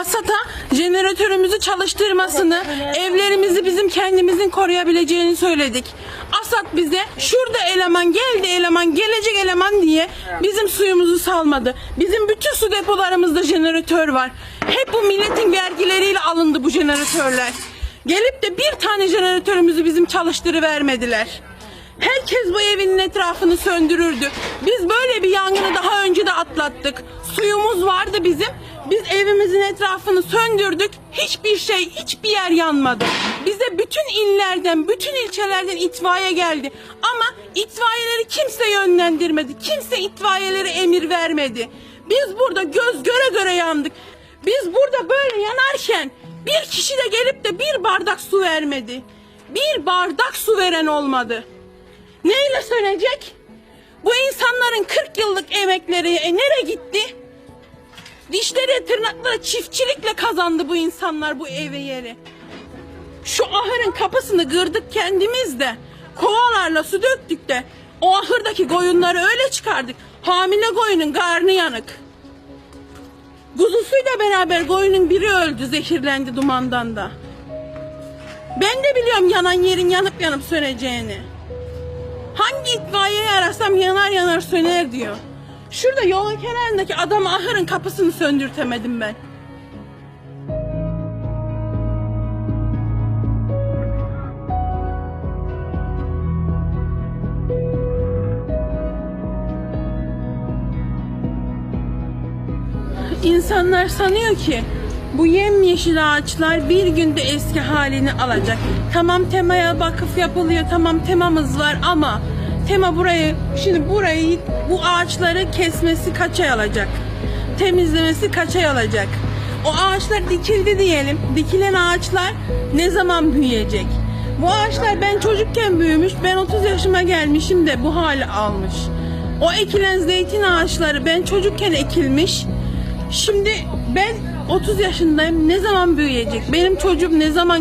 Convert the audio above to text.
Asat'a jeneratörümüzü çalıştırmasını, evlerimizi bizim kendimizin koruyabileceğini söyledik. Asat bize şurada eleman geldi eleman gelecek eleman diye bizim suyumuzu salmadı. Bizim bütün su depolarımızda jeneratör var. Hep bu milletin vergileriyle alındı bu jeneratörler. Gelip de bir tane jeneratörümüzü bizim çalıştırıvermediler. Herkes bu evinin etrafını söndürürdü. Biz böyle bir yangını daha önce de atlattık. Suyumuz vardı bizim. Biz evimizin etrafını söndürdük. Hiçbir şey, hiçbir yer yanmadı. Bize bütün illerden, bütün ilçelerden itfaiye geldi. Ama itfaiyeleri kimse yönlendirmedi. Kimse itfaiyelere emir vermedi. Biz burada göz göre göre yandık. Biz burada böyle yanarken bir kişi de gelip de bir bardak su vermedi. Bir bardak su veren olmadı. Neyle sönecek? Bu insanların 40 yıllık emekleri e, nereye gitti? Dişleri tırnakları çiftçilikle kazandı bu insanlar bu evi yeri. Şu ahırın kapısını kırdık kendimiz de. Kovalarla su döktük de. O ahırdaki koyunları öyle çıkardık. Hamile koyunun karnı yanık. Kuzusuyla beraber koyunun biri öldü zehirlendi dumandan da. Ben de biliyorum yanan yerin yanıp yanıp söneceğini. Hangi itfaiyeyi arasam yanar yanar söner diyor. Şurada yolun kenarındaki adam ahırın kapısını söndürtemedim ben. İnsanlar sanıyor ki bu yemyeşil ağaçlar bir günde eski halini alacak. Tamam temaya vakıf yapılıyor, tamam temamız var ama tema burayı, şimdi burayı bu ağaçları kesmesi kaç ay alacak? Temizlemesi kaç ay alacak? O ağaçlar dikildi diyelim. Dikilen ağaçlar ne zaman büyüyecek? Bu ağaçlar ben çocukken büyümüş, ben 30 yaşıma gelmişim de bu hali almış. O ekilen zeytin ağaçları ben çocukken ekilmiş. Şimdi ben 30 yaşındayım. Ne zaman büyüyecek? Benim çocuğum ne zaman